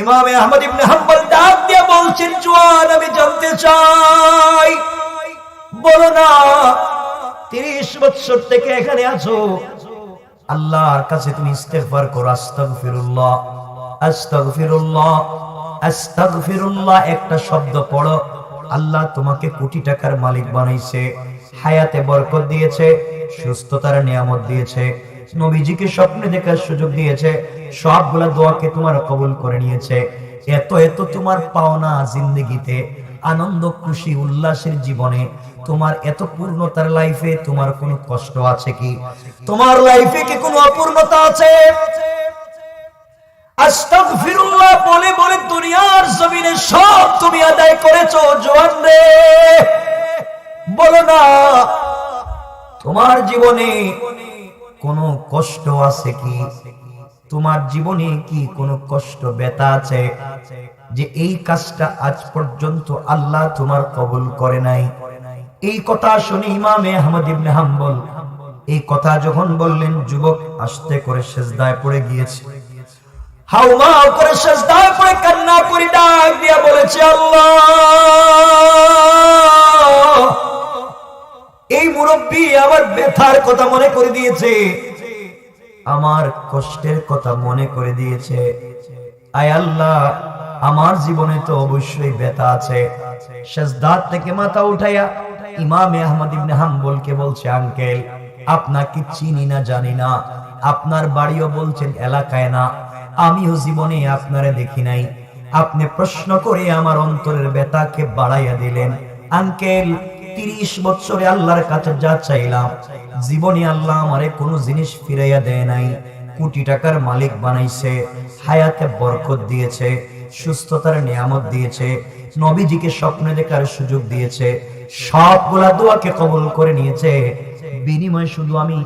ইমামে আহমদ ইবনে হাম্বল ডাক দিয়ে বলছেন, জোয়ান, আমি জানতে চাই। বলো না, তিরিশ বছর থেকে এখানে আছো। আল্লাহর কাছে তুমি ইস্তেগফার করো, আস্তাগফিরুল্লাহ আস্তাগফিরুল্লাহ আস্তাগফিরুল্লাহ, একটা শব্দ পড়ো। আল্লাহ তোমাকে কোটি টাকার মালিক বানাইছে, হায়াতে বরকত দিয়েছে, সুস্থতার নিয়ামত দিয়েছে, নবীজিকে স্বপ্নে দেখার সুযোগ দিয়েছে সবগুলা দোয়াকে তোমার কবুল করে নিয়েছে। এত এত তোমার পাওনা জিন্দগিতে, আনন্দ, খুশি, উল্লাসের জীবনে, তোমার এত পূর্ণতার লাইফে তোমার কোনো কষ্ট আছে কি? তোমার লাইফে কি কোনো অপূর্ণতা আছে? আস্তাগফিরুল্লাহ বলে বলে দুনিয়ার জমিনে সব তুমি আদায় করেছ, জোয়ান রে। বলো না, তোমার জীবনে কোনো কষ্ট আছে কি? তোমার জীবনে কি কোনো কষ্ট, ব্যথা আছে? যে এই কাজটা আজ পর্যন্ত আল্লাহ তোমার কবুল করে নাই। এই কথা শুনে ইমামে আহমদ ইবনে হাম্বল এই কথা যখন বললেন, যুবক আস্তে করে সেজদায় পড়ে গিয়েছে। হাউমাউ করে সেজদায় পড়ে কান্না করে ডাক দিয়া বলেছে, আল্লাহ! এই মুরব্বী আমার ব্যথার কথা মনে করে দিয়েছে। আমার কষ্টের কথা মনে করে দিয়েছে। আয় আল্লাহ, আমার জীবনে তো অবশ্যই ব্যথা আছে। সেজদার থেকে মাথা উঠাইয়া ইমামে আহমদ ইবনে হাম্বলকে বলছে, আঙ্কেল, আপনাকে চিনি না, জানি না। আপনার বাড়িও বলছেন এলাকায় না। আমিও জীবনে আপনারে দেখি নাই। আপনি প্রশ্ন করে আমার অন্তরের ব্যথাকে বাড়াইয়া দিলেন। আঙ্কেল তিরিশ বছরে আল্লাহর কাছে যা চাইলাম, জীবনে আল্লাহ আমারে কোনো জিনিস ফিরাইয়া দেয় নাই। কোটি টাকার মালিক বানাইছে, হায়াতে বরকত দিয়েছে, সুস্থতার নিয়ামত দিয়েছে, নবীজিকে স্বপ্নে দেখার সুযোগ দিয়েছে, সবগুলা দোয়াকে কবুল করে নিয়েছে। বিনিময়ে শুধু আমি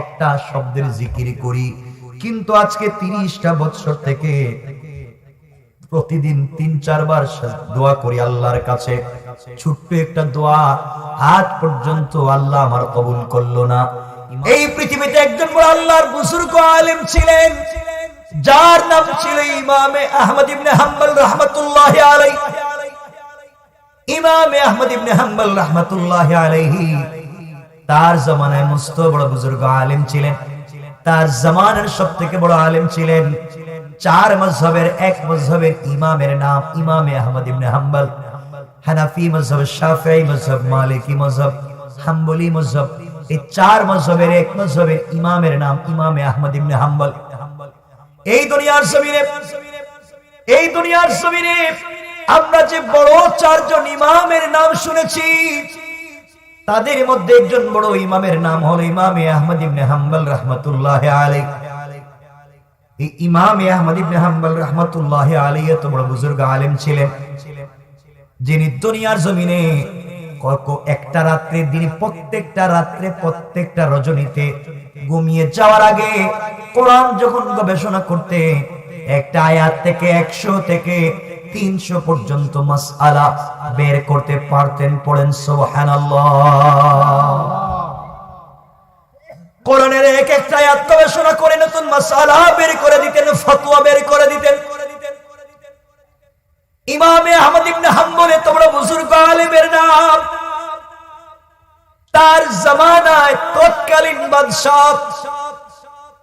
একটা শব্দের জিকির করি। কিন্তু আজকে তিরিশটা বছর থেকে প্রতিদিন তিন, চারবার দোয়া করি আল্লাহর কাছে। ছোট্ট একটা দোয়া, আজ পর্যন্ত আল্লাহ আমার কবুল করল না। এই পৃথিবীতে একজন বড় আল্লাহর বুজুর্গ আলেম ছিলেন, যার নাম ছিল ইমামে আহমদ ইবনে হাম্বল রহমতুল্লাহ আলাই ইমামে আহমদ ইবনে হাম্বল রহমতুল্লাহ আলাইহি, তার জামানায় মস্ত বড় বুজুর্গ আলেম ছিলেন। তার জামানার সব থেকে বড় আলেম ছিলেন চার মজহবের, এক মজহবের ইমামের নাম ইমামে আহমদ ইবনে হাম্বল। হানাফি মজহব, শাফিঈ মজহব, মালিকি মজহব, হাম্বলি মজহব, এই চার মজহবের, এক মজহবের ইমামের নাম ইমামে আহমদ ইবনে হাম্বল। এই দুনিয়ার জমিনে, এই দুনিয়ার জমিনে আমরা যে বড় চারজন ইমামের নাম শুনেছি, তাদের মধ্যে একজন বড় ইমামের নাম হলো ইমামে আহমদ ইবনে হাম্বল রহমতুল্লাহ আলাইহি। ইমামে আহমদ ইবনে হাম্বল রহমতুল্লাহ আলাইহি এত বুজুর্গ আলেম ছিলেন। যিনি দুনিয়ার জমিনে একটা রাত্রে প্রত্যেকটা রাত্রে প্রত্যেকটা রজনীতে ঘুমিয়ে যাওয়ার আগে কোরআন যখন গবেষণা করতে একটা আয়াত থেকে একশো থেকে তিনশো পর্যন্ত মাসআলা বের করতে পারতেন, পড়েন সুবহানাল্লাহ। কোরআনের এক একটা আয়াত গবেষণা করে বের করে দিতেন বের করে দিতেন। ইমামে আহমদ ইবনে বুজুর্গ নাম। তার তৎকালীন বাদশাহ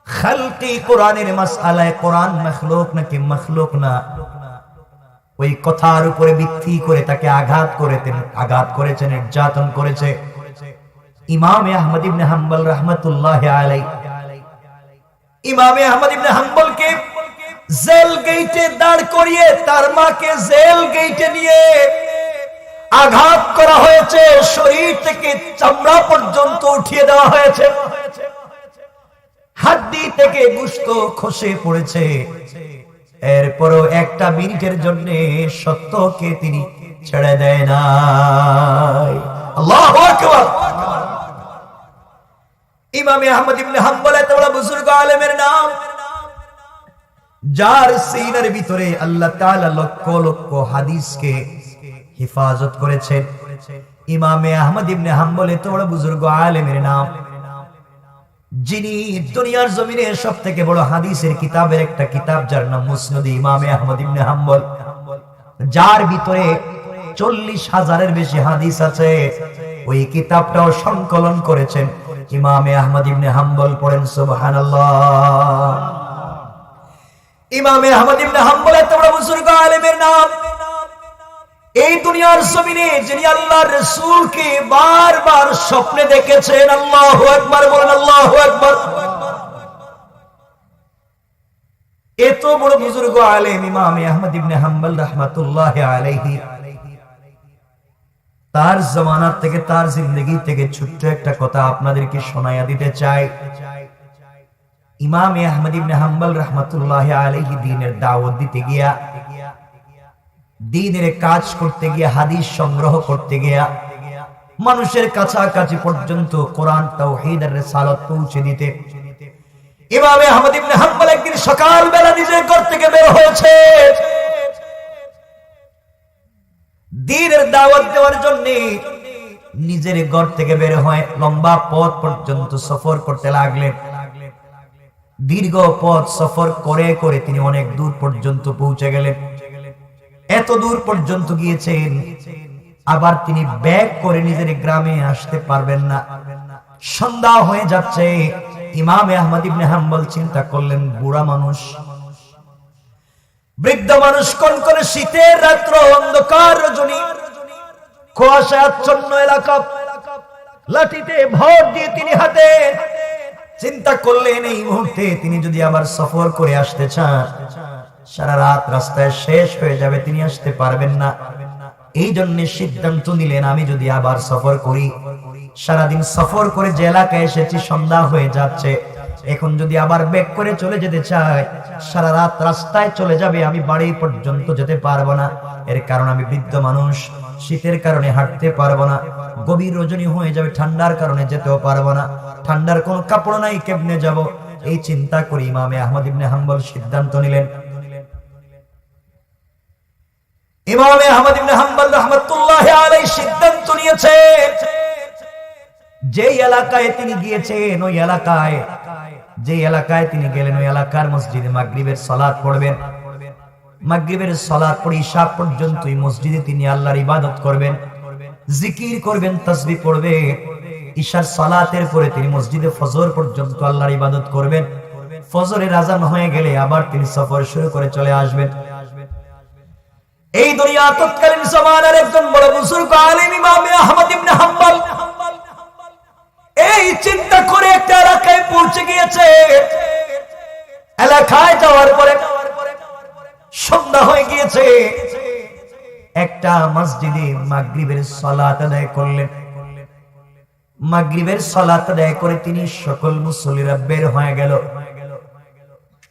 খালকি কোরআনের কোরআন মখলুক নাকি মখলুক না? ওই কথার উপরে ভিত্তি করে তাকে আঘাত করেছেন আঘাত করেছেন নির্যাতন করেছে। ইমামে আহমদ ইবনে হাম্বল রহমতুল্লাহ আলাই ইমামে আহমদ ইবনে হাম্বলকে জেল গেটে দাঁড় করিয়ে তার মাকে জেল গেটে নিয়ে আঘাত করা হয়েছে। শরীর থেকে চামড়া পর্যন্ত উঠিয়ে দেওয়া হয়েছে। হাড্ডি থেকে গুস্ত খসে পড়েছে। এরপরও একটা মিনিটের জন্য সত্যকে তিনি ছেড়ে দেয় না আল্লাহু ইমামে আহমদ ইবনে হাম্বল এত বড় বুজুর্গ আলেমের নাম। যার সিনার ভিতরে আল্লাহ তাআলা লক্ষ লক্ষ হাদিসকে হেফাজত করেছেন। ইমামে আহমদ ইবনে হাম্বল এত বড় বুজুর্গ আলেমের নাম। যিনি দুনিয়ার জমিনে সব থেকে বড় হাদিসের কিতাবের একটা কিতাব যার নাম মুসনদ ইমামে আহমদ ইবনে হাম্বল। যার ভিতরে চল্লিশ হাজারের বেশি হাদিস আছে। ওই কিতাবটাও সংকলন করেছেন। ইমামে আহমদ ইবনে হাম্বল পড়েন, সুবহানাল্লাহ। ইমামে আহমদ ইবনে হাম্বল এত বড় বুজুর্গ আলেমের নাম। এই দুনিয়ার জমিনে যিনি আল্লাহর রাসূলকে বারবার স্বপ্নে দেখেছেন, আল্লাহু আকবার, বলেন আল্লাহু আকবার। এত বড় বুজুর্গ আলেম ইমামে আহমদ ইবনে হাম্বল রাহমাতুল্লাহ আলাইহি। তার জমানার থেকে, তার জিন্দগি থেকে ছোট্ট একটা কথা আপনাদেরকে শোনায়া দিতে চাই। ইমাম আহমদ ইবনে হাম্বল রহমতুল্লাহ আলাইহি দ্বীনের দাওয়াত দিতে গিয়া, দ্বীনের কাজ করতে গিয়া, হাদিস সংগ্রহ করতে গিয়া, মানুষের কাছাকাছি পর্যন্ত কোরআন, তাওহীদ আর রিসালাত পৌঁছে দিতে। ইমাম আহমদ ইবনে হাম্বল একদিন সকাল বেলা নিজের ঘর থেকে বের হয়েছে। দ্বীনের দাওয়াত দেওয়ার জন্য নিজের ঘর থেকে বের হয় লম্বা পথ পর্যন্ত সফর করতে লাগলেন। দীর্ঘ পথ সফর করে করে তিনি অনেক দূর পর্যন্ত পৌঁছে গেলেন। এত দূর পর্যন্ত গিয়েছেন, আবার তিনি ব্যাগ করে নিজের গ্রামে আসতে পারবেন না। সন্ধ্যা হয়ে যাচ্ছে, ইমাম আহমদ ইবনে হাম্বল চিন্তা করলেন, বুড়া মানুষ বৃদ্ধ মানুষ কোন করে শীতের রাত্র অন্ধকার রজনী কুয়াশা আচ্ছন্ন এলাকা। লাঠিতে ভর দিয়ে তিনি হাতে চিন্তা করলেন, এই মুহূর্তে তিনি যদি আবার সফর করে আসতে চান, সারা রাত রাস্তায় শেষ হয়ে যাবে, তিনি আসতে পারবেন না। এই জন্য সিদ্ধান্ত নিলেন, আমি যদি আবার সফর করি, সারাদিন সফর করে যে এলাকায় এসেছি, সন্ধ্যা হয়ে যাচ্ছে। এখন যদি আবার ব্যাক করে চলে যেতে চাই সারা রাত রাস্তায় চলে যাবে, আমি বাড়ি পর্যন্ত যেতে পারব না। এর কারণ আমি বৃদ্ধ মানুষ, শীতের কারণে হাঁটতে পারব না, গভীর রজনী হয়ে যাবে, ঠান্ডার কারণে যেতেও পারব না। ঠান্ডার কোনো কাপড় নাই, কেমনে যাব? এই চিন্তা করি ইমামে আহমদ ইবনে হাম্বল সিদ্ধান্ত নিলেন। ইমামে আহমদ ইবনে হাম্বল রাহমাতুল্লাহ আলাইহি সিদ্ধান্ত নিয়েছে। যে এলাকায় তিনি গিয়েছেন, ওই এলাকায়, যে এলাকায় তিনি গেলেন, ওই এলাকার মসজিদে মাগরিবের সালাত পড়বেন। মাগরিবের সালাত পড়ে ঈশা পর্যন্ত এই মসজিদে তিনি আল্লাহর ইবাদত করবেন, জিকির করবেন তাসবিহ পড়বেন। ঈশার সালাতের পরে তিনি মসজিদে ফজর পর্যন্ত আল্লাহর ইবাদত করবেন। ফজরের আজান হয়ে গেলে আবার তিনি সফর শুরু করে চলে আসবেন। এই দুনিয়া তৎকালীন জমানার একজন বড় বুজুর্গ, আলিম ইমাম আহমদ ইবনে হাম্বল এই চিন্তা করে একটা এলাকায় পৌঁছে গিয়েছে। এলাকায় যাওয়ার পরে সন্ধ্যা হয়ে গিয়েছে। একটা মসজিদে মাগরিবের সালাত আদায় করলেন। মাগরিবের সালাত আদায় করে তিনি সকল মুসল্লিরা বের হয়ে গেল।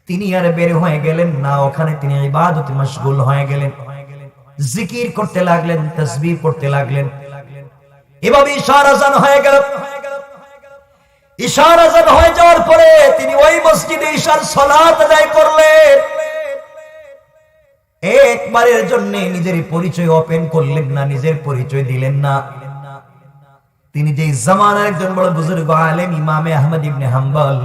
তিনি আর বের হয়ে গেলেন না, ওখানে তিনি ইবাদতে মশগুল হয়ে গেলেন। জিকির করতে লাগলেন, তসবিহ পড়তে লাগলেন। এভাবে ইশার আজান হয়ে গেল। ইশার আজান হয়ে যাওয়ার পরে তিনি ওই মসজিদে ইশার সালাত আদায় করলেন। একবারের জন্য নিজের পরিচয় ওপেন করলেন না, নিজের পরিচয় দিলেন না। তিনি যে জামানার একজন বড় বুজুর্গ আলেম, ইমামে আহমদ ইবনে হাম্বল,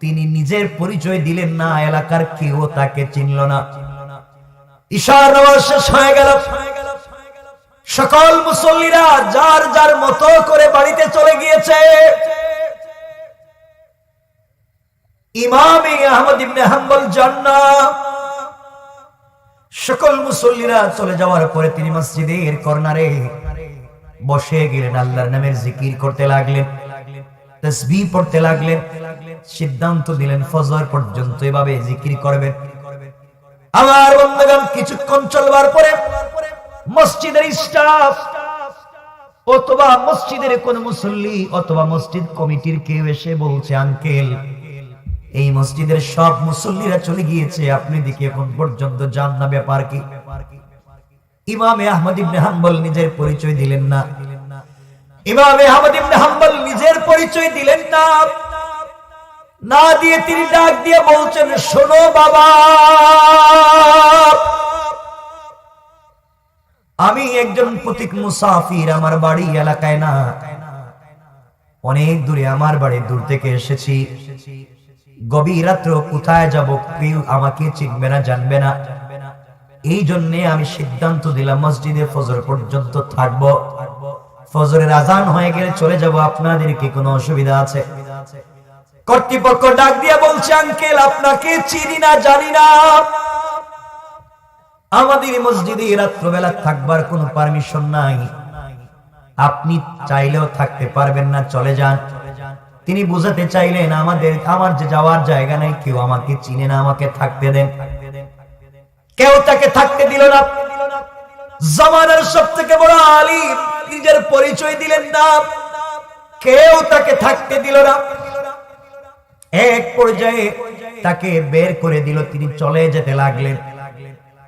তিনি নিজের পরিচয় দিলেন না, এলাকার কেউ তাকে চিনল না। ঈশার নামাজ শেষ হয়ে গেল। সকল মুসল্লিরা যার যার মতো করে বাড়িতে চলে গিয়েছে। আহমদ ইবনে হাম্বল জান্না সকল মুসল্লিরা চলে যাওয়ার পরে তিনি মসজিদের কর্নারে বসে গেলেন, আল্লাহর নামের জিকির করতে লাগলেন, তসবিহ পড়তে লাগলেন, সিদ্ধান্ত দিলেন, ফজর পর্যন্ত এভাবে জিকির করবেন। আমার বন্ধুগণ, কিছুক্ষণ চলবার পরে মসজিদের স্টাফ অথবা মসজিদের কোন মুসল্লি অথবা মসজিদ কমিটির কেউ এসে বলছে, আঙ্কেল এই মসজিদের সব মুসল্লিরা চলে গিয়েছে। আপনি দিকে এখন পর্যন্ত যান না ব্যাপার কি? ইমামে আহমদ ইবনে হাম্বল নিজের পরিচয় দিলেন না। ইমামে আহমদ ইবনে হাম্বল নিজের পরিচয় দিলেন না। না দিয়ে তিনি ডাক দিয়ে বলছেন, শোনো বাবা, আমি একজন প্রতীক মুসাফির, আমার বাড়ি এলাকায় না। অনেক দূরে, আমার বাড়ি দূর থেকে এসেছি। গভীর কোথায় যাব কেউ আমাকে চিনবে না, জানবে না। এই জন্য আমি সিদ্ধান্ত দিলাম, মসজিদে ফজর পর্যন্ত থাকব। ফজরের আজান হয়ে গেলে চলে যাব আপনাদের কি কোনো অসুবিধা আছে? কর্তৃপক্ষ ডাক দিয়ে বলছে, আঙ্কেল, আপনাকে চিনি না, জানি না। আমাদের মসজিদে রাত্রবেলা থাকবার কোনো পারমিশন নাই। আপনি চাইলেও থাকতে পারবেন না, চলে যান। তিনি বুঝাতে চাইলেন, আমাদের, আমার যে যাওয়ার জায়গা নাই, কেউ আমাকে চিনে না, আমাকে থাকতে দেন। কেউ তাকে থাকতে দিল না। জামানার সব থেকে বড় আলিম নিজের পরিচয় দিলেন না। কেউ তাকে থাকতে দিল না। এক পর্যায়ে তাকে বের করে দিল, তিনি চলে যেতে লাগলেন।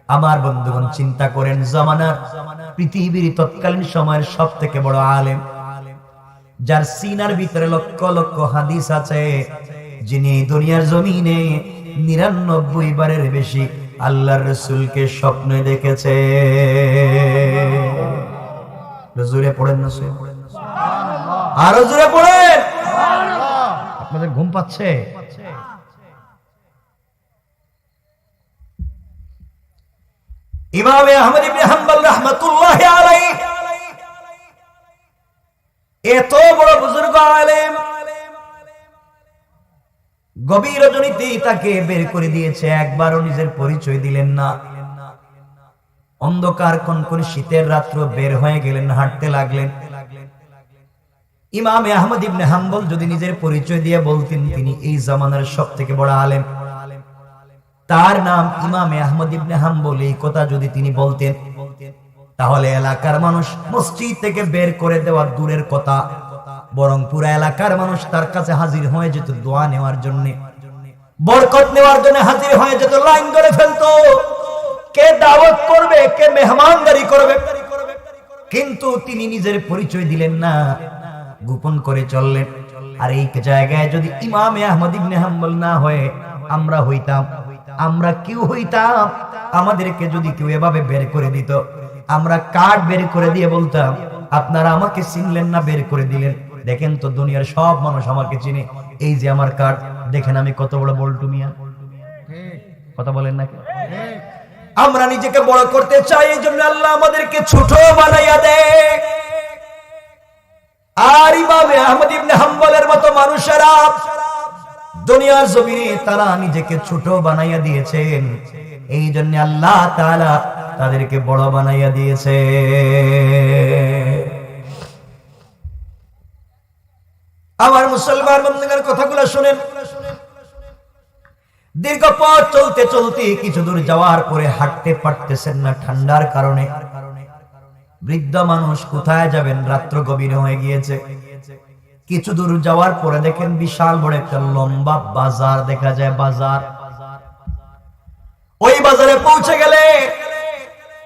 আমার বন্ধুগণ, চিন্তা করেন, জামানার পৃথিবীর তৎকালীন সময়ের সব থেকে বড় আলেম যার সিনার ভিতরে লক্ষ লক্ষ হাদিস আছে, যিনি দুনিয়ার জমিনে নিরানব্বই বারের বেশি আল্লাহর রসুলকে স্বপ্নে দেখেছে। জোরে পড়েন না আরও জোরে পড়েন। আপনাদের ঘুম পাচ্ছে? ইমামে আহমদ ইবনে হাম্বল রাহমাতুল্লাহি আলাইহি এত বড় বুজুর্গ আলেম গভীর রজনীতে তাকে বের করে দিয়েছে, একবারও নিজের পরিচয় দিলেন না। অন্ধকার কনকন শীতের রাত্র বের হয়ে গেলেন, হাঁটতে লাগলেন। ইমামে আহমদ ইবনে হাম্বল যদি নিজের পরিচয় দিয়ে বলতেন, তিনি এই জামানার সব থেকে বড় আলেম। তার নাম ইমাম আহমদ ইবনে হাম্বল, এই কথা যদি তিনি বলতেন তাহলে এলাকার মানুষ মসজিদ থেকে বের করে দেওয়ার দূরের কথা। বরং পুরা এলাকার মানুষ তার কাছে হাজির হয়ে যেত দোয়া নেওয়ার জন্য। বরকত নেওয়ার জন্য হাজির হয়ে যেত লাইন ধরে ফেলতো। কে দাওয়াত করবে, কে মেহমানদারি করবে। কিন্তু তিনি নিজের পরিচয় দিলেন না, গোপন করে চললেন। আর এই জায়গায় যদি ইমামে আহমদ ইবনে হাম্বল না হয়ে আমরা হইতাম, আমরা কেউ হইতাম, আমাদেরকে যদি কেউ এভাবে বের করে দিত। আমরা কার্ড বের করে দিয়ে বলতাম, আপনারা আমাকে চিনলেন না, বের করে দিলেন। দেখেন তো দুনিয়ার সব মানুষ আমাকে চিনে। এই যে আমার কার্ড, দেখেন আমি কত বড় বল্টু মিয়া। কথা বলেন নাকি আমরা নিজেকে বড় করতে চাই, এই জন্য আল্লাহ আমাদেরকে ছোট বানাইয়া দেয় আর ইমামে আহমদ ইবনে হাম্বলের মতো মানুষেরা দুনিয়ার জমিনে তারা নিজেকে ছোট বানাইয়া দিয়েছেন। এই জন্য আল্লাহ তাআলা তাদেরকে বড় বানাইয়া দিয়েছে। আমার মুসলমান বন্ধুদের কথাগুলো শুনেন। দীর্ঘ পথ চলতে চলতে কিছু দূর যাওয়ার পরে হাঁটতে পারতেছেন না ঠান্ডার কারণে। বৃদ্ধ মানুষ কোথায় যাবেন? রাত্র গভীর হয়ে গিয়েছে। কিছু দূর যাওয়ার পরে দেখেন বিশাল বড় একটা লম্বা বাজার দেখা যায়, বাজার। ওই বাজারে পৌঁছে গেলে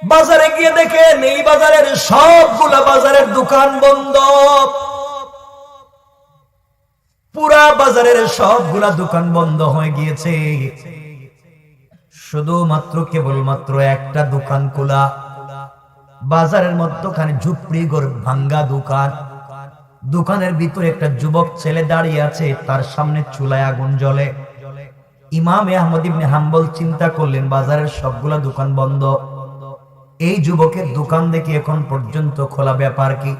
বাজারে গিয়ে দেখেন এই বাজারের সবগুলা বাজারের দোকান বন্ধ। পুরা বাজারের সবগুলা দোকান বন্ধ হয়ে গিয়েছে। শুধুমাত্র কেবলমাত্র একটা দোকান খোলা। বাজারের মধ্যখানে ঝুপড়ি ঘর ভাঙ্গা দোকান। দোকানের ভিতরে একটা যুবক ছেলে দাঁড়িয়ে আছে, তার সামনে চুলায় আগুন জ্বলে। ইমাম আহমদ ইবনে হাম্বল চিন্তা করলেন, বাজারের সবগুলা দোকান বন্ধ। এই যুবকের দোকান দেখে এখন পর্যন্ত খোলা ব্যাপার কি?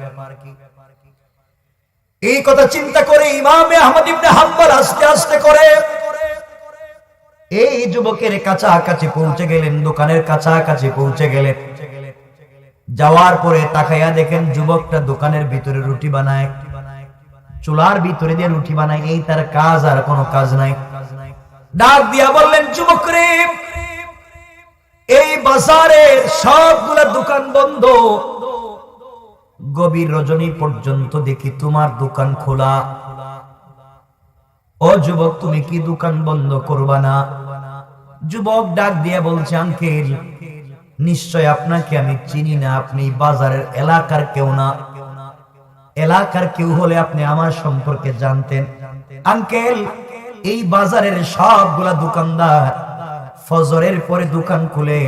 এই কথা চিন্তা করে ইমাম আহমদ ইবনে হাম্বল আস্তে আস্তে করে, এই যুবকের কাছাকাছি পৌঁছে গেলেন, দোকানের কাছাকাছি পৌঁছে গেলেন। যাওয়ার পরে তাকাইয়া দেখেন যুবকটা দোকানের ভিতরে রুটি বানায়। চুলার ভিতরে দিয়ে রুটি বানায়, এই তার কাজ আর কোনো কাজ নাই। ডাক দিয়া বললেন, যুবক রে, এই বাজারের সবগুলা দোকান বন্ধ। গভীর রজনী পর্যন্ত দেখি তোমার দোকান খোলা। ও যুবক, তুমি কি দোকান বন্ধ করবা না? যুবক ডাক দিয়ে বলছে, আঙ্কেল, নিশ্চয় আপনাকে আমি চিনি না। আপনি বাজারের এলাকার কেউ না। এলাকার কেউ হলে আপনি আমার সম্পর্কে জানতেন। আঙ্কেল এই বাজারের সবগুলা দোকানদার ফজরের পরে দোকান খুলে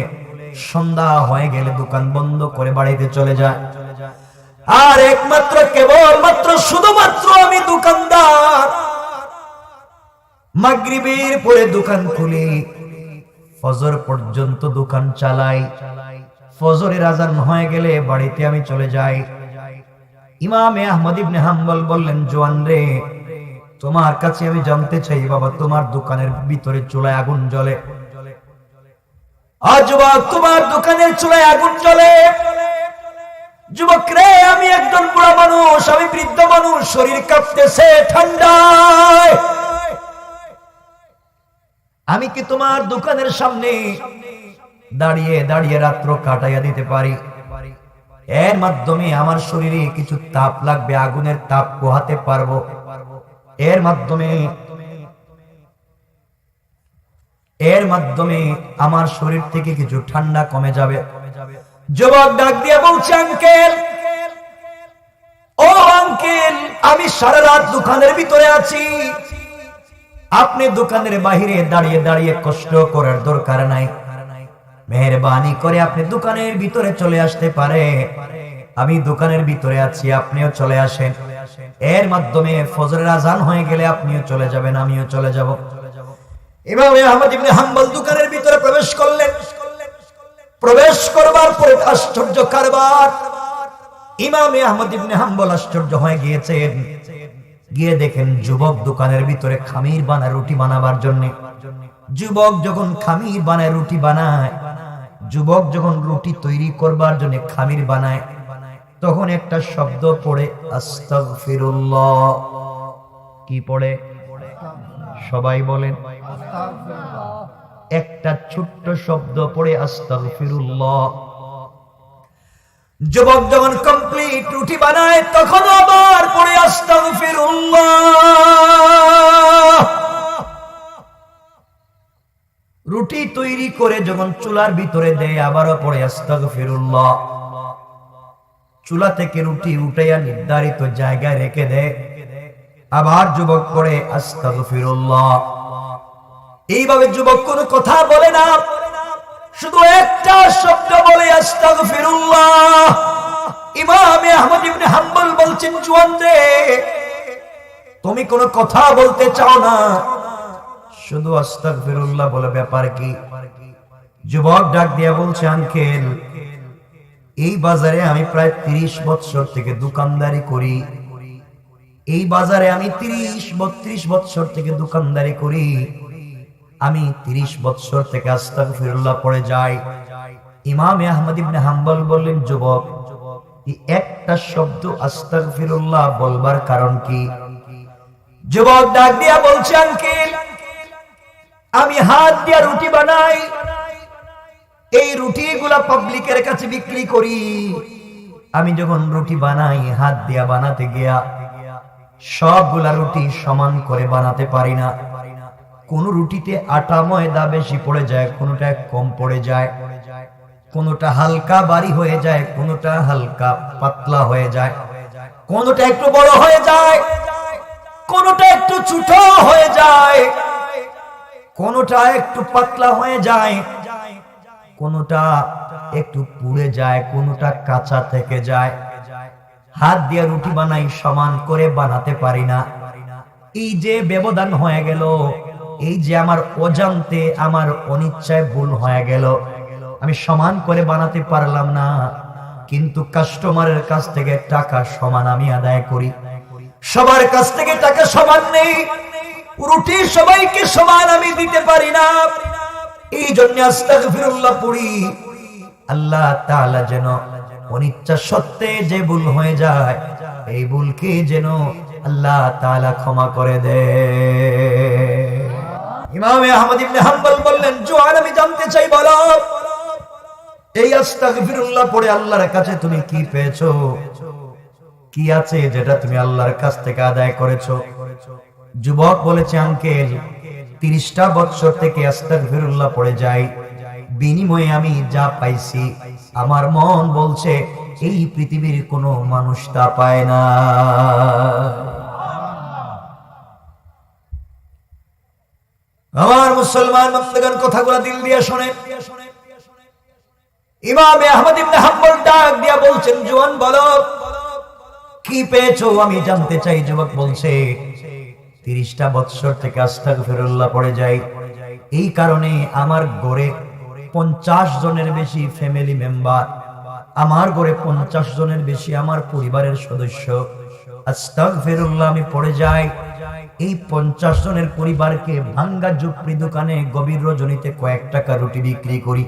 সন্ধ্যা হয়ে গেলে দোকান বন্ধ করে বাড়িতে চলে যায়। আর একমাত্র কেবল মাত্র শুধুমাত্র আমি দোকানদার। মাগরিবের পরে দোকান খুলি ফজর পর্যন্ত দোকান চালাই। ফজরের আজান হয়ে গেলে বাড়িতে আমি চলে যাই। ইমামে আহমদ ইবনে হাম্বল বললেন, জোয়ান রে তোমার কাছে আমি জানতে চাই, বাবা, তোমার দোকানের ভিতরে চুলায় আগুন যুবক, তোমার দোকানের চুলায় আগুন জ্বলে। যুবক রে, আমি একজন বুড়া মানুষ, আমি বৃদ্ধ মানুষ, শরীর কাঁপতেছে ঠান্ডায়। আমি কি তোমার দোকানের সামনে দাঁড়িয়ে দাঁড়িয়ে রাত্র কাটাইয়া দিতে পারি? এর মাধ্যমে আমার শরীরে কিছু তাপ লাগবে, আগুনের তাপ পোহাতে পারব। এর মাধ্যমে এর মাধ্যমে আমার শরীর থেকে কিছু ঠান্ডা কমে যাবে। যুবক ডাক দিয়ে বলছে, আঙ্কেল, ও আঙ্কেল, আমি সারা রাত দোকানের ভিতরে আছি। আপনি দোকানের বাহিরে দাঁড়িয়ে দাঁড়িয়ে কষ্ট করার দরকার নাই। মেহরবানি করে আপনি দোকানের ভিতরে চলে আসতে পারে। আমি দোকানের ভিতরে আছি, আপনিও চলে আসেন। এর মাধ্যমে ফজরের আজান হয়ে গেলে আপনিও চলে যাবেন, আমিও চলে যাব। ইমাম আহমদ ইবনে হাম্বল দোকানের ভিতরে প্রবেশ করলেন। প্রবেশ করবার পরে আশ্চর্য কারবার। ইমাম আহমদ ইবনে হাম্বল আশ্চর্য হয়ে গিয়েছেন। গিয়ে দেখেন যুবক দোকানের ভিতরে খামির বানায়, রুটি বানাবার জন্য। যুবক যখন খামির বানায়, রুটি বানায়, যুবক যখন রুটি তৈরি করবার জন্য খামির বানায় তখন একটা শব্দ পড়ে, আস্তাগফিরুল্লাহ। কি পড়ে? সবাই বলেন, একটা ছোট্ট শব্দ পড়ে, আস্তাগফিরুল্লাহ। যুবক যখন কমপ্লিট রুটি বানায় তখন আবার পড়ে, আস্তাগফিরুল্লাহ। রুটি তৈরি করে যখন চুলার ভিতরে দেয়, আবারও পড়ে, আস্তাগফিরুল্লাহ। চুলা থেকে রুটি উঠাইয়া নির্ধারিত জায়গায় রেখে দেয় আবার যুবক পড়ে, আস্তাগফিরুল্লাহ। এইভাবে যুবক কোনো কথা বলে না। শুধু একটা শব্দ বলে, আস্তাগফিরুল্লাহ। ইমামে আহমদ ইবনে হাম্বল বলছেন জুয়ান তুমি কোনো কথা বলতে চাও না। শুধু আস্তাগফিরুল্লাহ বলে ব্যাপার কি? যুবক ডাক দিয়া বলছে, আঙ্কেল এই বাজারে আমি প্রায় ৩০ বছর থেকে দোকানদারি করি। এই বাজারে আমি ৩০ বত্রিশ বছর থেকে দোকানদারি করি। আমি ৩০ বছর থেকে আস্তাগফিরুল্লাহ পড়ে যাই। ইমাম আহমদ ইবনে হাম্বল বললেন, যুবক একটা শব্দ আস্তাগফিরুল্লাহ বলবার কারণ কি? যুবক ডাক দিয়া বলছে, আঙ্কেল, আমি হাত দিয়া রুটি বানাই এই রুটি গুলা পাবলিকের কাছে বিক্রি করি। আমি যখন রুটি বানাই, হাত দিয়া বানাতে গিয়া সবগুলা রুটি সমান করে বানাতে পারি না। কোন রুটিতে আটা ময়দা বেশি পড়ে যায়, কোনটা কম পড়ে যায়, কোনটা হালকা বাড়ি হয়ে যায়, কোনটা হালকা পাতলা হয়ে যায়, কোনটা একটু বড় হয়ে যায়, কোনটা একটু ছোট হয়ে যায়, কোনটা একটু পাতলা হয়ে যায় কোনটা একটু পুড়ে যায়, কোনটা কাঁচা থেকে যায়। হাত দিয়ে রুটি বানাই, সমান করে বানাতে পারি না। এই যে ব্যবধান হয়ে গেল, এই যে আমার অজান্তে আমার অনিচ্ছায় ভুল হয়ে গেল, আমি সমান করে বানাতে পারলাম না। কিন্তু কাস্টমারের কাছ থেকে টাকা সমান আমি আদায় করি। সবার কাছ থেকে টাকা সমান নেই, রুটি সবাইকে সমান আমি দিতে পারি না। এই জন্য আস্তাগফিরুল্লাহ পড়ি। আল্লাহ তাআলা যেন অনিচ্ছা সত্ত্বে যে ভুল হয়ে যায়, এই ভুলকে যেন আল্লাহ তাআলা ক্ষমা করে দে। ইমাম আহমদ ইবনে হাম্বল বললেন জোয়ান আমি জানতে চাই, বলো। এই আস্তাগফিরুল্লাহ পড়ে আল্লাহর কাছে তুমি কি পেয়েছ? কি আছে যেটা তুমি আল্লাহর কাছ থেকে আদায় করেছ? যুবক বলেছে, আঙ্কেল তিরিশটা বছর থেকে আস্তাগফিরুল্লাহ পড়ে যাই। বিনিময়ে আমি যা পাইছি, আমার মন বলছে, এই পৃথিবীর কোনো মানুষ তা পায় না। আমার মুসলমান কথাগুলো দিল দিয়ে শোনে ইমামে আহমদ ইবনে হাম্বল ডাক দিয়া বলছেন বলো, কি পেয়েছ? আমি জানতে চাই। যুবক বলছে তিরিশটা বৎসর থেকে আস্তাক ফেরুল্লাহ পড়ে যাই। এই কারণে আমার গড়ে পঞ্চাশ জনের বেশি ফ্যামিলি মেম্বার আমার গড়ে পঞ্চাশ জনের বেশি আমার পরিবারের সদস্য। আস্তাক ফেরুল্লাহ আমি পড়ে যাই। এই পঞ্চাশ জনের পরিবারকে ভাঙ্গা ঝুপড়ি দোকানে গভীর রজনীতে কয়েক টাকা রুটি বিক্রি করি।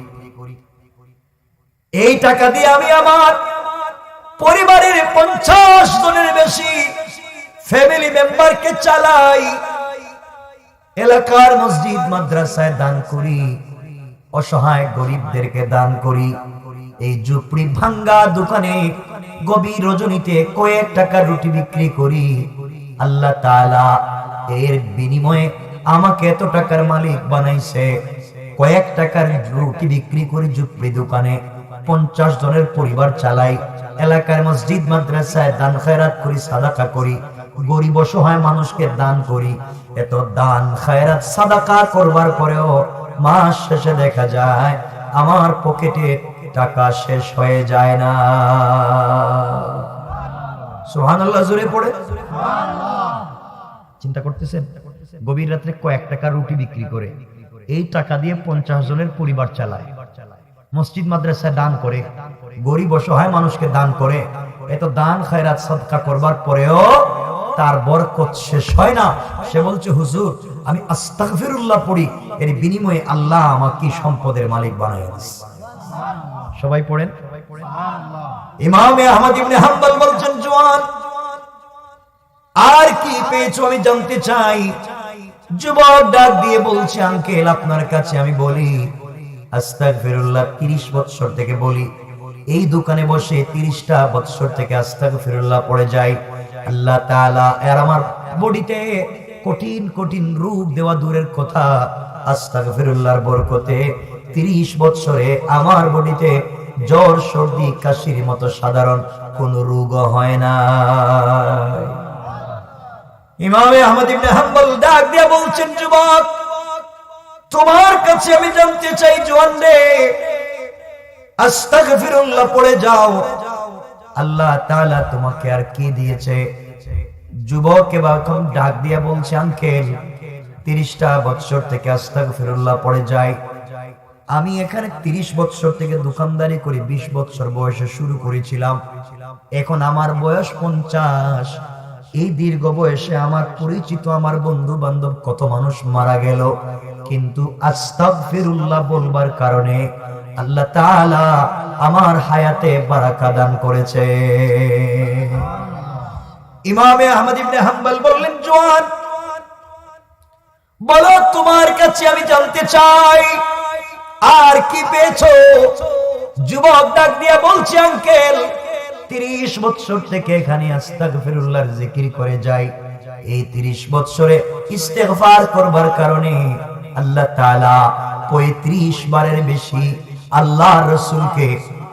এই টাকা দিয়ে আমি আমার পরিবারের পঞ্চাশ জনের বেশি ফ্যামিলি মেম্বারকে চালাই। এলাকার মসজিদ, মাদ্রাসায় দান করি। অসহায় গরিবদেরকে দান করি। এই ঝুপড়ি ভাঙ্গা দোকানে গভীর রজনীতে কয়েক টাকা রুটি বিক্রি করি। আল্লাহ তাআলা এর বিনিময়ে আমাকে এত টাকার মালিক বানাইছে। কয়েক টাকার রুটি বিক্রি করি ঝুপড়ি দোকানে। পঞ্চাশ জনের পরিবার চালাই। এলাকার মসজিদ, মাদ্রাসায় দান খয়রাত করি, সাদাকা করি। গরিব অসহায় মানুষকে দান করি। এত দান, খয়রাত, সাদাকা করবার পরেও মাস শেষে দেখা যায়, আমার পকেটে টাকা শেষ হয়ে যায় না। পড়ে। চিন্তা করতেছেন, গভীর রাত্রে কয়েক টাকা রুটি বিক্রি করে, এই টাকা দিয়ে পঞ্চাশ জনের পরিবার চালায়। মসজিদ, মাদ্রাসায় দান করে গরিব অসহায় মানুষকে দান করে, এত দান, খায়রাত, সদকা করবার পরেও তার বরকত শেষ হয় না। সে বলছে, হুজুর, আমি আস্তাগফিরুল্লাহ পড়ি। এর বিনিময়ে আল্লাহ আমাকে সম্পদের মালিক বানায় সবাই পড়েন। ইমামে আহমদ ইবনে হাম্বল বলছেন জওয়ান আর কি পেয়েছ আমি জানতে চাই? যুবক ডাক দিয়ে বলছে, আঙ্কেল, আপনার কাছে আমি বলি, আস্তাগফিরুল্লাহ 30 বছর থেকে বলি। এই দোকানে বসে 30টা বছর থেকে আস্তাগফিরুল্লাহ পড়ে যাই। আল্লাহ তাআলা আর আমার বডিতে কঠিন কঠিন রূপ দেওয়া দূরের কথা, আস্তাগফিরুল্লাহর বরকতে 30 বছরে আমার বডিতে জ্বর, সর্দি, কাশির মতো সাধারণ কোন রোগ হয় না ইমামে আহমদ ইবনে হাম্বল ডাক দিয়ে বলছেন, যুবক, তোমার কাছে আমি জানতে চাই, জোয়ান রে, আস্তাগফিরুল্লাহ, পড়ে যাও। আল্লাহ তাআলা তোমাকে আর কি দিয়েছে? যুবক এবার ডাক দিয়ে বলছে, আঙ্কেল, তিরিশটা বছর থেকে আস্তাগফিরুল্লাহ পড়ে যায় আমি এখানে তিরিশ বছর থেকে দোকানদারি করি, বিশ বছর বয়সে শুরু করেছিলাম। এখন আমার বয়স পঞ্চাশ। এই দীর্ঘ বয়সে আমার পরিচিত আমার বন্ধু বান্ধব কত মানুষ মারা গেল। কিন্তু আস্তাগফিরুল্লাহ বলবার কারণে আল্লাহ তাআলা আমার হায়াতে বারাকা দান করেছে। ইমামে আহমদ ইবনে হাম্বল বললেন জওয়ান বলো তোমার কাছে আমি জানতে চাই, আর কি পেয়েছ? যুবক ডাক দিয়া বলছে, আঙ্কেল, তিরিশ বছর থেকে এখানে আস্তাক আস্তাগফিরুল্লাহর জিকির করে যাই। এই তিরিশ বছরে ইস্তেগফার করবার কারণে আল্লাহ তাআলা পঁয়ত্রিশ বারের বেশি আল্লাহ রসুলকে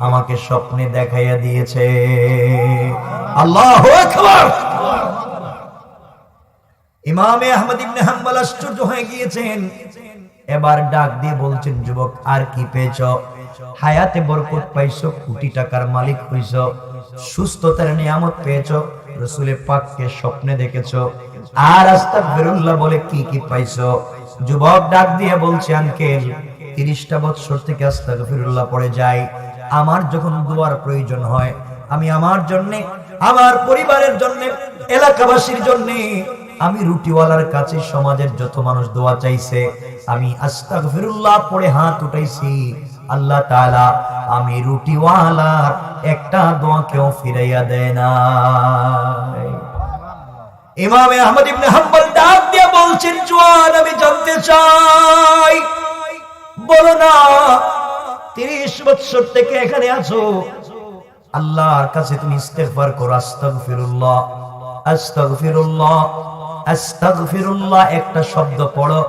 আমাকে স্বপ্নে দেখাইয়া দিয়েছে। আল্লাহ ইমামে আহমদ ইবনে আশ্চর্য হয়ে গিয়েছেন। এবার ডাক দিয়ে বলছেন, যুবক, আর কি পেয়েছ? হায়াতে বরকত পাইছো, কোটি টাকার মালিক হইছ, সুস্থতার নিয়ামত পেয়েছ রসুলের পাককে স্বপ্নে দেখেছ, আর আস্তাগফিরুল্লাহ বলে কি কি পাইছো? যুবক ডাক দিয়ে বলছে, আঙ্কেল তিরিশটা বছর থেকে আস্তাগফিরুল্লাহ পড়ে যায় আমার যখন দোয়ার প্রয়োজন হয়, আমি আমার জন্য, আমার পরিবারের জন্য, এলাকাবাসীর জন্য, আমি রুটিওয়ালার কাছে সমাজের যত মানুষ দোয়া চাইছে, আমি আস্তাগফিরুল্লাহ পড়ে হাত উঠাইছি। আল্লাহ তাআলা আমি রুটিওয়ালার একটা দোয়া কেউ ফিরাইয়া দেয় না ইমামে আহমদ ইবনে হাম্বল ডাক দিয়ে বলছেন জওয়ান আমি জানতে চাই। বলো না, তিরিশ বছর থেকে এখানে আছো। আল্লাহর কাছে তুমি ইস্তেগফার করো, আস্তাগফিরুল্লাহ আস্তাগফিরুল্লাহ আস্তাগফিরুল্লাহ একটা শব্দ পড়ো।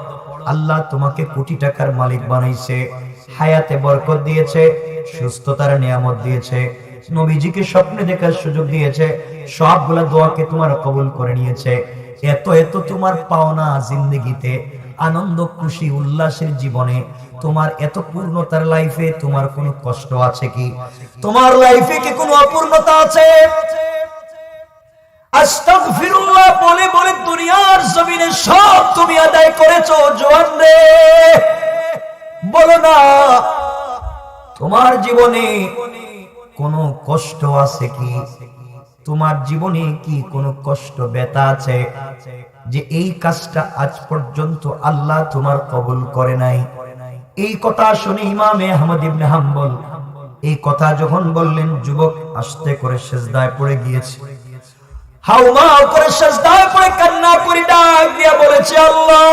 আল্লাহ তোমাকে কোটি টাকার মালিক বানাইছে, হায়াতে বরকত দিয়েছে, সুস্থতার নিয়ামত দিয়েছে, নবীজিকে স্বপ্নে দেখার সুযোগ দিয়েছে, সবগুলা দোয়াকে তোমার কবুল করে নিয়েছে। এত এত তোমার পাওনা জিন্দগিতে, আনন্দ, খুশি, উল্লাসের জীবনে তোমার এত পূর্ণতার লাইফে তোমার কোনো কষ্ট আছে কি? তোমার লাইফে কি কোনো অপূর্ণতা আছে? আস্তাগফিরুল্লাহ বলে বলে, দুনিয়ার জমিনে সব তুমি আদায় করেছ, জোয়ান রে। বলো না, তোমার জীবনে কোনো কষ্ট আছে কি? তোমার জীবনে কি কোনো কষ্ট, ব্যথা আছে? যে এই কাজটা আজ পর্যন্ত আল্লাহ তোমার কবুল করে নাই। এই কথা শুনে ইমামে আহমদ ইবনে হাম্বল, এই কথা যখন বললেন, যুবক আস্তে করে সেজদায় পড়ে গিয়েছে। করে পড়ে কান্না করে ডাক দিয়া বলেছে, আল্লাহ!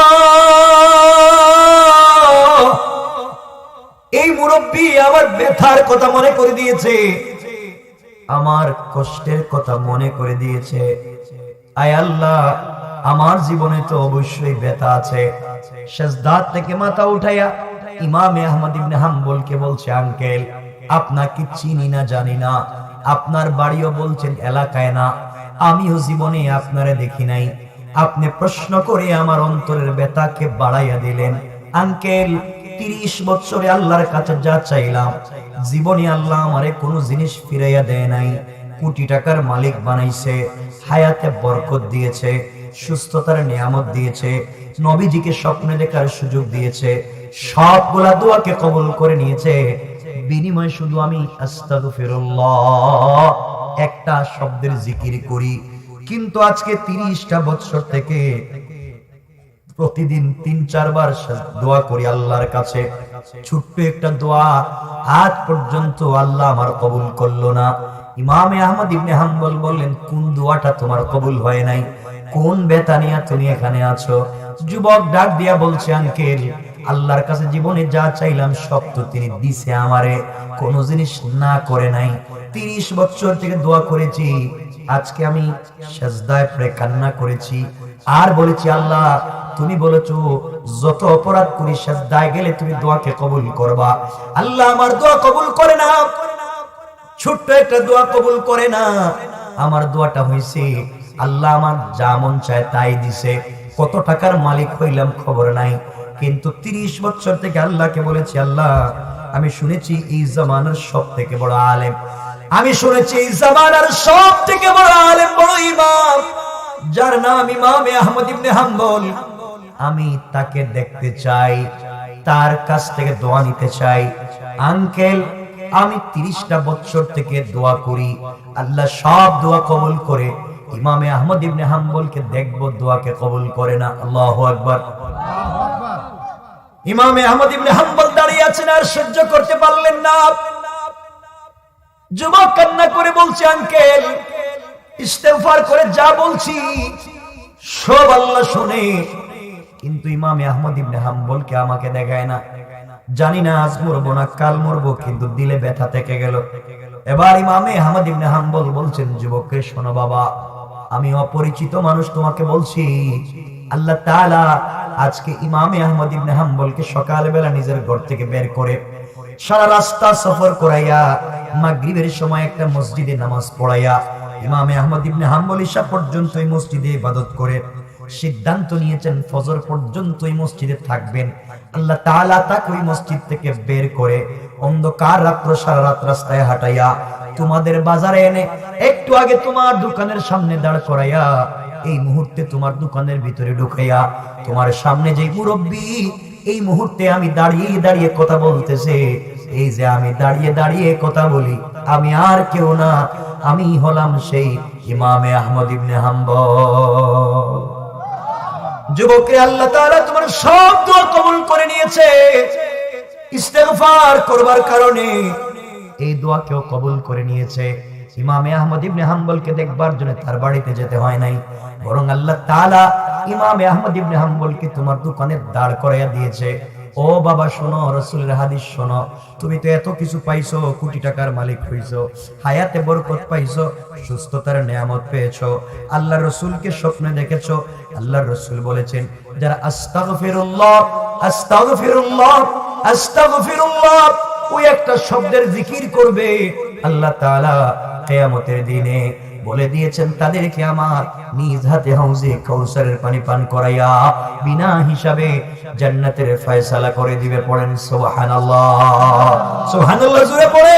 এই মুরব্বী আমার ব্যথার কথা মনে করে দিয়েছে। আমার কষ্টের কথা মনে করে দিয়েছে। আয় আল্লাহ, আমার জীবনে তো অবশ্যই ব্যথা আছে। সেজদাত থেকে মাথা উঠাইয়া ইমামে আহমদ ইবনে হাম্বলকে বলছে, আঙ্কেল, আপনাকে চিনি না, জানি না। আপনার বাড়িও বলছেন এলাকায় না। আমিও জীবনে আপনারে দেখি নাই। আপনি প্রশ্ন করে আমার অন্তরের ব্যথাকে বাড়াইয়া দিলেন। আঙ্কেল, তিরিশ বছরে আল্লাহর কাছে যা চাইলাম, জীবনে আল্লাহ আমারে কোনো জিনিস ফিরাইয়া দেয় নাই। কোটি টাকার মালিক বানাইছে, হায়াতে বরকত দিয়েছে, সুস্থতার নিয়ামত দিয়েছে, নবীজিকে স্বপ্নে দেখার সুযোগ দিয়েছে। সবগুলা দোয়াকে কবুল করে নিয়েছে। বিনিময় শুধু আমি একটা শব্দের জিকির করি। কিন্তু আজকে তিরিশটা বছর থেকে প্রতিদিন তিন, চারবার দোয়া করি আল্লাহর কাছে। ছোট্ট একটা দোয়া আজ পর্যন্ত আল্লাহ আমার কবুল করল না। ইমামে আহমদ ইবনে হাম্বল বললেন, কোন দোয়াটা তোমার কবুল হয় নাই? কোন বেতা নিয়ে তুমি এখানে আছো? যুবক ডাক দিয়া বলছে, আঙ্কেল আল্লাহর কাছে জীবনে যা চাইলাম সব তো তিনি দিছে আমারে। কোন জিনিস না করে নাই। তিরিশ বছর থেকে দোয়া করেছি। আজকে আমি সেজদায় পড়ে কান্না করেছি। আর বলেছি, আল্লাহ, তুমি বলেছ, যত অপরাধ করি সেজদায় গেলে তুমি দোয়াকে কবুল করবা। আল্লাহ আমার দোয়া কবুল করে না। ছোট্ট একটা দোয়া কবুল করে না। আমার দোয়াটা হয়েছে আল্লাহ আমার যা মন চায় তাই দিছে। কত টাকার মালিক হইলাম খবর নাই। কিন্তু তিরিশ বছর থেকে আল্লাহকে বলেছি, আল্লাহ, আমি শুনেছি এই জামানার সব থেকে বড় আলেম। আমি শুনেছি এই জামানার সব থেকে বড় আলেম, বড় ইমাম, যার নাম ইমামে আহমদ ইবনে হাম্বল। আমি তাকে দেখতে চাই, তার কাছ থেকে দোয়া নিতে চাই। আঙ্কেল, আমি তিরিশটা বছর থেকে দোয়া করি। আল্লাহ সব দোয়া কবল করে ইমামে আহমদ ইবনে হাম্বলকে দেখব, দোয়াকে কবুল করে না। আল্লাহ আকবার। ইমামে আহমদ ইবনে হাম্বল দাঁড়িয়ে আছেন, আর সহ্য করতে পারলেন না। যুবক কান্না করে বলছে, আঙ্কেল ইস্তেফার করে যা বলছি, সব আল্লাহ শুনে। কিন্তু ইমামে আহমদ ইবনে হাম্বলকে আমাকে দেখায় না। জানি না আজ মরবো না, কাল মরবো, কিন্তু দিলে ব্যথা থেকে গেল। এবার ইমামে আহমদ ইবনে হাম্বল বলছেন, যুবককে শোনো বাবা আমি অপরিচিত মানুষ তোমাকে বলছি। আল্লাহ তাআলা আজকে ইমামে আহমদ ইবনে হাম্বলকে সকালবেলা নিজের ঘর থেকে বের করে সারা রাস্তা সফর করাইয়া মাগরিবের সময় একটা মসজিদে নামাজ পড়াইয়া ইমামে আহমদ ইবনে হাম্বল ইশা পর্যন্ত এই মসজিদে ইবাদত করে সিদ্ধান্ত নিয়েছেন, ফজর পর্যন্ত এই মসজিদে থাকবেন। আল্লাহ তাআলা তাকে ওই মসজিদ থেকে বের করে অন্ধকার রাত্র সারা রাত রাস্তায় হাঁটাইয়া তোমাদের বাজারে এনে একটু আগে তোমার দোকানের সামনে দাঁড় করাইয়া, এই মুহূর্তে তোমার দোকানের ভিতরে ঢুকাইয়া, তোমার সামনে যে মুরব্বী, এই মুহূর্তে আমি দাঁড়িয়ে দাঁড়িয়ে কথা বলতেছে। এই যে আমি দাঁড়িয়ে দাঁড়িয়ে কথা বলি, আমি আর কেউ না, আমি হলাম সেই ইমামে আহমদ ইবনে হাম্বল। যুবকরে আল্লাহ তাআলা তোমার সব দোয়া কবুল করে নিয়েছে। ইস্তেগফার করবার কারণে এই দোয়াকেও কবুল করে নিয়েছে। ইমামে আহমদ ইবনে হাম্বলকে দেখবার জন্য তার বাড়িতে যেতে হয় নাই। বরং আল্লাহ তাআলা ইমামে আহমদ ইবনে হাম্বলকে তোমার দোকানে দাঁড় করাইয়া দিয়েছে। ও বাবা, শোনো, রসুলের হাদিস শোনো। তুমি তো এত কিছু পাইছো, কোটি টাকার মালিক হইছো, হায়াতে বরকত পাইছো, সুস্থতার নিয়ামত পেয়েছ। আল্লাহ রসুলকে স্বপ্নে দেখেছ। আল্লাহ রসুল বলেছেন, যারা আস্তাগফিরুল্লাহ আস্তাগফিরুল্লাহ আস্তাগফিরুল্লাহ ওই একটা শব্দের জিকির করবে। আল্লাহ তাআলা কিয়ামতের দিনে বলে দিয়েছেন, তাদেরকে আমার নিজ হাতে হাউজে কৌশলের পানি পান করাইয়া বিনা হিসাবে জান্নাতের ফয়সালা করে দিবে, পড়েন সোহান সুবহানাল্লাহ জুড়ে পড়ে।